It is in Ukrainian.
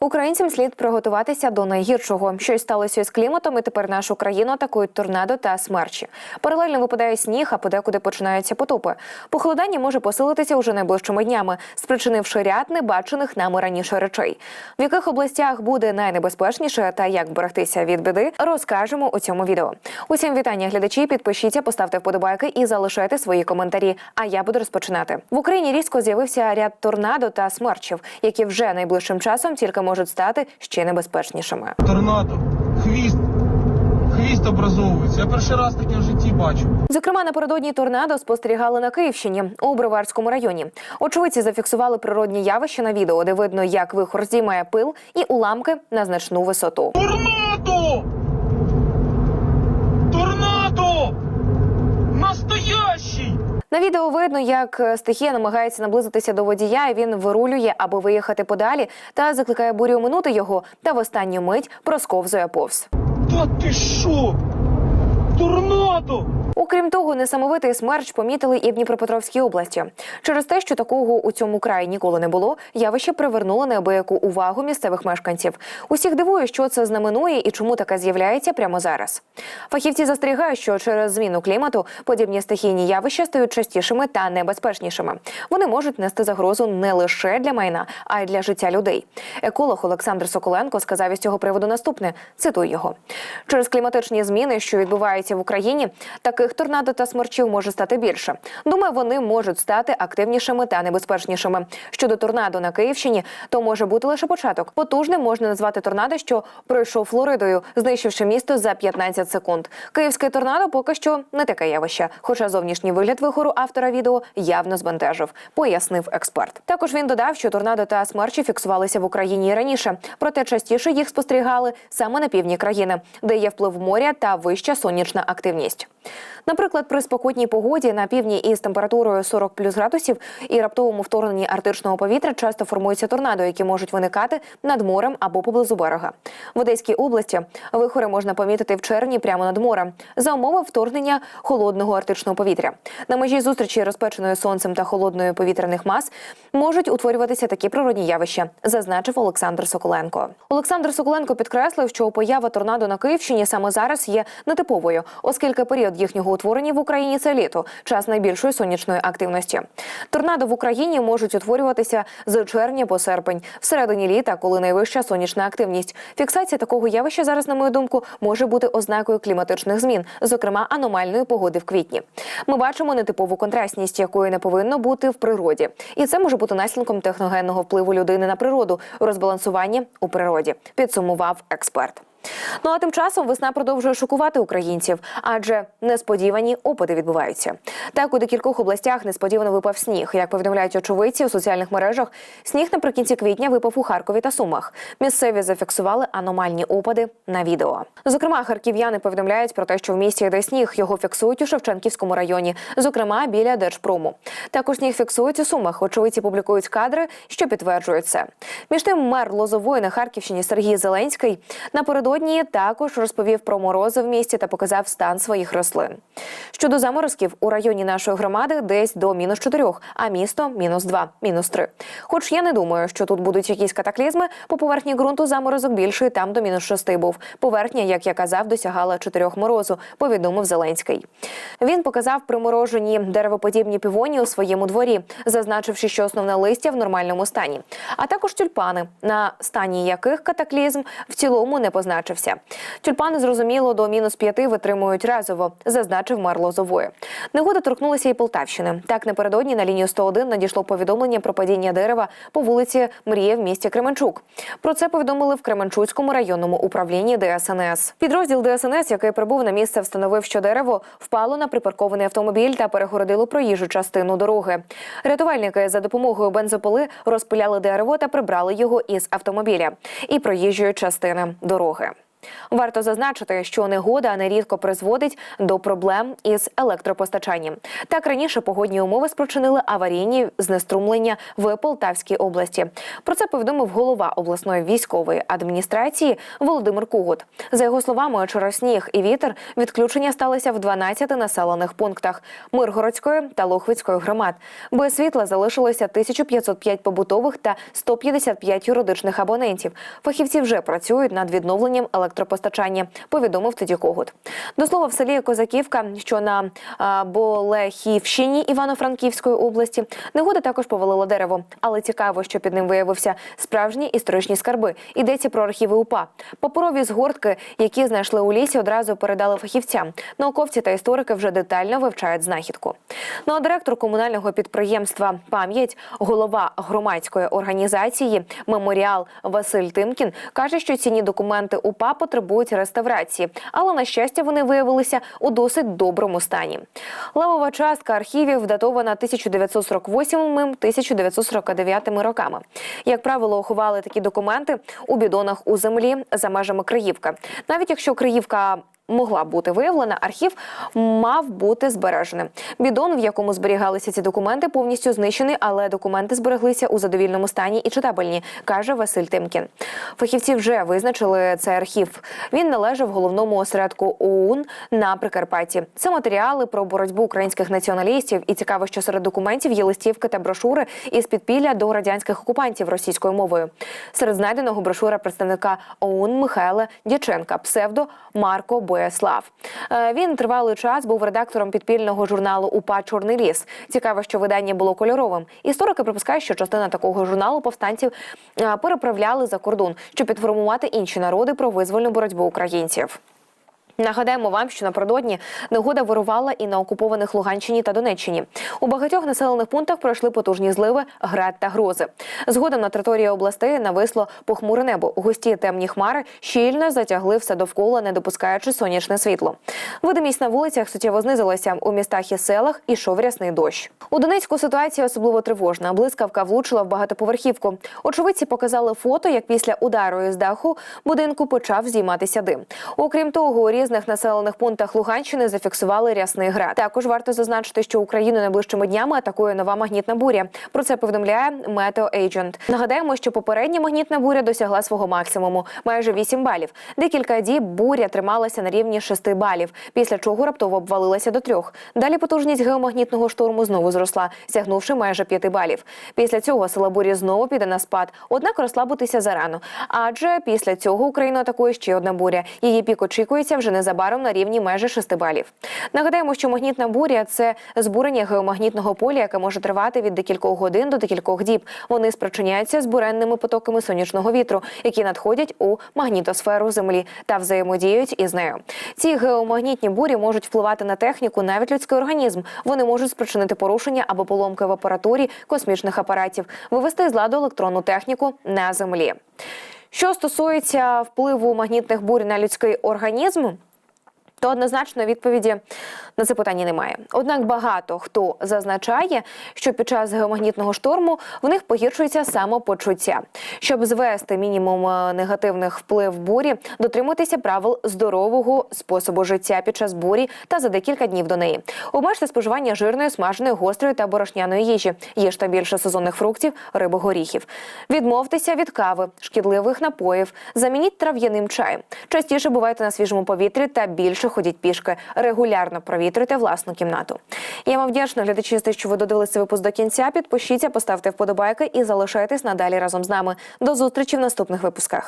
Українцям слід приготуватися до найгіршого. Щось сталося із кліматом, і тепер нашу країну атакують торнадо та смерчі. Паралельно випадає сніг, а подекуди починаються потопи. Похолодання може посилитися уже найближчими днями, спричинивши ряд небачених нами раніше речей. В яких областях буде найнебезпечніше та як берегтися від біди, розкажемо у цьому відео. Усім вітання, глядачі. Підпишіться, поставте вподобайки і залишайте свої коментарі. А я буду розпочинати. В Україні різко з'явився ряд торнадо та смерчів, які вже найближчим часом тільки можуть стати ще небезпечнішими. торнадо, хвіст, хвіст образовується. Я перший раз таке в житті бачу. Зокрема, напередодні торнадо спостерігали на Київщині у Броварському районі. Очевидці зафіксували природні явища на відео, де видно, як вихор зіймає пил і уламки на значну висоту. Торнадо! Торнадо! Настоящий! На відео видно, як е, стихія намагається наблизитися до водія, і він вирулює, аби виїхати подалі, та закликає бурю оминути його, та в останню мить просковзує повз. Та ти що? Торнадо! Окрім того, несамовитий смерч помітили і в Дніпропетровській області. Через те, що такого у цьому краї ніколи не було, явище привернуло неабияку увагу місцевих мешканців. Усіх дивує, що це знаменує і чому таке з'являється прямо зараз. Фахівці застерігають, що через зміну клімату подібні стихійні явища стають частішими та небезпечнішими. Вони можуть нести загрозу не лише для майна, а й для життя людей. Еколог Олександр Соколенко сказав із цього приводу наступне: цитую його через кліматичні зміни, що відбуваються в Україні, таких торнадо та смерчів може стати більше. Думаю, вони можуть стати активнішими та небезпечнішими. Щодо торнадо на Київщині, то може бути лише початок. Потужним можна назвати торнадо, що пройшов Флоридою, знищивши місто за 15 секунд. Київське торнадо поки що не таке явище, хоча зовнішній вигляд вихору автора відео явно збентежив, пояснив експерт. Також він додав, що торнадо та смерчі фіксувалися в Україні і раніше, проте частіше їх спостерігали саме на півдні країни, де є вплив моря та вища сонячна активність. Наприклад, при спокійній погоді на півдні із температурою 40 плюс градусів і раптовому вторгненні арктичного повітря часто формуються торнадо, які можуть виникати над морем або поблизу берега. В Одеській області вихори можна помітити в червні прямо над морем за умови вторгнення холодного арктичного повітря. На межі зустрічі розпеченої сонцем та холодною повітряних мас можуть утворюватися такі природні явища, зазначив Олександр Соколенко. Олександр Соколенко підкреслив, що поява торнадо на Київщині саме зараз є нетиповою, оскільки період їхнього утворення в Україні це літо, час найбільшої сонячної активності. Торнадо в Україні можуть утворюватися з червня по серпень, всередині літа, коли найвища сонячна активність. Фіксація такого явища зараз, на мою думку, може бути ознакою кліматичних змін, зокрема аномальної погоди в квітні. Ми бачимо нетипову контрастність, якої не повинно бути в природі, і це може бути наслідком техногенного впливу людини на природу, розбалансування у природі. Підсумував експерт. Ну а тим часом весна продовжує шокувати українців, адже несподівані опади відбуваються. Так у декількох областях несподівано випав сніг. Як повідомляють очевидці у соціальних мережах, сніг наприкінці квітня випав у Харкові та Сумах. Місцеві зафіксували аномальні опади на відео. Зокрема, харків'яни повідомляють про те, що в місті йде сніг. Його фіксують у Шевченківському районі, зокрема біля Держпрому. Також сніг фіксують у Сумах. Очевидці публікують кадри, що підтверджують це. Між тим, мер Лозової на Харківщині Сергій Зеленський напередодні також розповів про морози в місті та показав стан своїх рослин. Щодо заморозків у районі нашої громади десь до мінус 4, а місто мінус 2, мінус 3. Хоч я не думаю, що тут будуть якісь катаклізми, по поверхні ґрунту заморозок більший там до мінус 6 був. Поверхня, як я казав, досягала 4 морозу, повідомив Зеленський. Він показав приморожені деревоподібні півоні у своєму дворі, зазначивши, що основне листя в нормальному стані, а також тюльпани, на стані яких катаклізм в цілому не позначився. Тюльпани, зрозуміло, до мінус 5 витримують разово, зазначив мер Лозової. Негода торкнулася і Полтавщини. Так напередодні на лінію 101 надійшло повідомлення про падіння дерева по вулиці Мрія в місті Кременчук. Про це повідомили в Кременчуцькому районному управлінні ДСНС. Підрозділ ДСНС, який прибув на місце, встановив, що дерево впало на припаркований автомобіль та перегородило проїжджу частину дороги. Рятувальники за допомогою бензопили розпиляли дерево та прибрали його із автомобіля і проїжджої частини дороги. Варто зазначити, що негода нерідко призводить до проблем із електропостачанням. Так раніше погодні умови спричинили аварійні знеструмлення в Полтавській області. Про це повідомив голова обласної військової адміністрації Володимир Кугут. За його словами, через сніг і вітер відключення сталися в 12 населених пунктах Миргородської та Лохвицької громад. Без світла залишилося 1505 побутових та 155 юридичних абонентів. Фахівці вже працюють над відновленням електропостачання. Повідомив тоді Когут. До слова, в селі Козаківка, що на Болехівщині Івано-Франківської області, негода також повалила дерево. Але цікаво, що під ним виявився справжні історичні скарби. Йдеться про архіви УПА. Паперові згортки, які знайшли у лісі, одразу передали фахівцям. Науковці та історики вже детально вивчають знахідку. Ну а директор комунального підприємства Пам'ять, голова громадської організації Меморіал Василь Тимкін каже, що цінні документи УПА потребують реставрації, але на щастя вони виявилися у досить доброму стані. Лавова частка архівів датована 1948-1949 роками. Як правило, ховали такі документи у бідонах у землі за межами Криївка. Навіть якщо Криївка могла бути виявлена, архів мав бути збереженим. Бідон, в якому зберігалися ці документи, повністю знищений, але документи збереглися у задовільному стані і читабельні, каже Василь Тимкін. Фахівці вже визначили цей архів. Він належав головному осередку ОУН на Прикарпатті. Це матеріали про боротьбу українських націоналістів. І цікаво, що серед документів є листівки та брошури із підпілля до радянських окупантів російською мовою. Серед знайденого брошура представника ОУН Михайла Дяченка, псевдо Марко Бояслав. Е, Він тривалий час був редактором підпільного журналу УПА Чорний ліс. Цікаво, що видання було кольоровим. Історики припускають, що частина такого журналу повстанців е, переправляли за кордон, щоб підформувати інші народи про визвольну боротьбу українців. Нагадаємо вам, що напередодні негода вирувала і на окупованих Луганщині та Донеччині. У багатьох населених пунктах пройшли потужні зливи, град та грози. Згодом на території областей нависло похмуре небо. Густі темні хмари щільно затягли все довкола, не допускаючи сонячне світло. Видимість на вулицях суттєво знизилася. У містах і селах ішов рясний дощ. У Донецьку ситуація особливо тривожна. Блискавка влучила в багатоповерхівку. Очевидці показали фото, як після удару із даху будинку почав здійматися дим. Окрім того, у різних населених пунктах Луганщини зафіксували рясний град. Також варто зазначити, що Україну найближчими днями атакує нова магнітна буря. Про це повідомляє Meteo Agent. Нагадаємо, що попередня магнітна буря досягла свого максимуму майже 8 балів. Декілька діб буря трималася на рівні 6 балів, після чого раптово обвалилася до трьох. Далі потужність геомагнітного шторму знову зросла, сягнувши майже 5 балів. Після цього сила бурі знову піде на спад, однак розслабитися зарано. Адже після цього Україну атакує ще одна буря. Її пік очікується вже незабаром на рівні майже 6 балів. Нагадаємо, що магнітна буря це збурення геомагнітного поля, яке може тривати від декількох годин до декількох діб. Вони спричиняються збуренними потоками сонячного вітру, які надходять у магнітосферу Землі та взаємодіють із нею. Ці геомагнітні бурі можуть впливати на техніку, навіть людський організм. Вони можуть спричинити порушення або поломки в апаратурі космічних апаратів, вивести з ладу електронну техніку на землі. Що стосується впливу магнітних бурь на людський організм, то однозначно відповіді на це питання немає. Однак багато хто зазначає, що під час геомагнітного шторму в них погіршується самопочуття. Щоб звести мінімум е, негативних вплив бурі, дотримуйтеся правил здорового способу життя під час бурі та за декілька днів до неї. Обмежте споживання жирної, смаженої, гострої та борошняної їжі. Їжте більше сезонних фруктів, риби, горіхів. Відмовтеся від кави, шкідливих напоїв, замініть трав'яним чаєм. Частіше бувайте на свіжому повітрі та більше ходіть пішки. Регулярно провітрюйте власну кімнату. Я вам вдячна, глядачі, що ви додивилися випуск до кінця. Підпишіться, поставте вподобайки і залишайтесь надалі разом з нами. До зустрічі в наступних випусках.